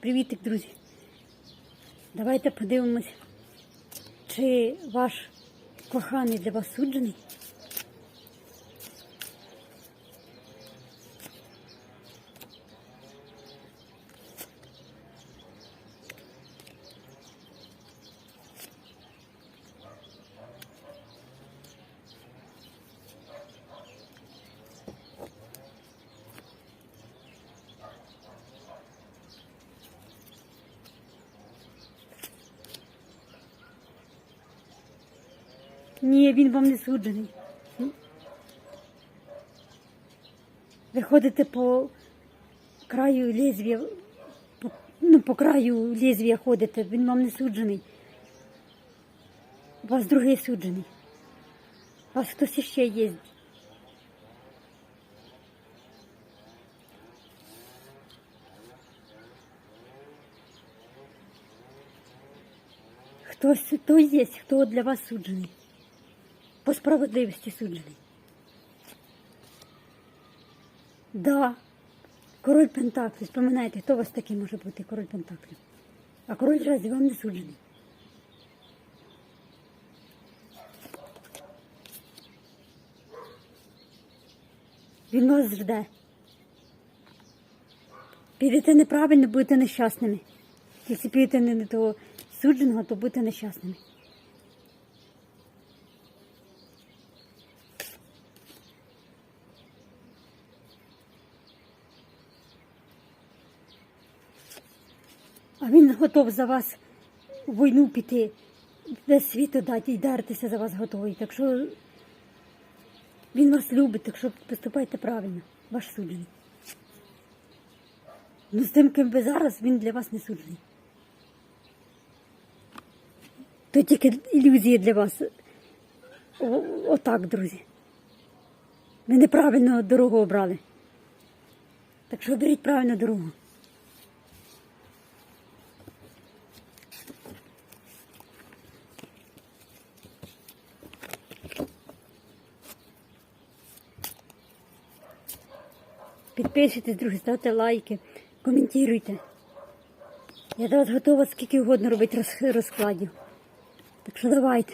Привітик, друзі. Давайте подивимось, чи ваш коханий для вас суджений. Ні, він вам не суджений. Ви ходите по краю лезвія, по, ну, по краю лезвія ходите, він вам не суджений. У вас другий суджений. У вас хтось іще є. Хтось той є, хто для вас суджений. По справедливості суджений. Да. Король Пентаклів. Споминайте, хто у вас такий може бути король Пентаклів. А король разі вам не суджений. Він вас жде. Підете неправильно, будете нещасними. Якщо підете не до судженого, то будете нещасними. А він готов за вас війну піти, весь світ дати і дертися за вас готовий. Так що він вас любить, так що поступайте правильно, ваш суджений. Ну з тим, ким ви зараз, він для вас не суджений. То тільки ілюзії для вас. Отак, друзі. Ви неправильно дорогу обрали. Так що оберіть правильну дорогу. Підписуйтесь, друзі, ставте лайки, коментуйте. Я до вас готова скільки угодно робити розкладів. Так що давайте.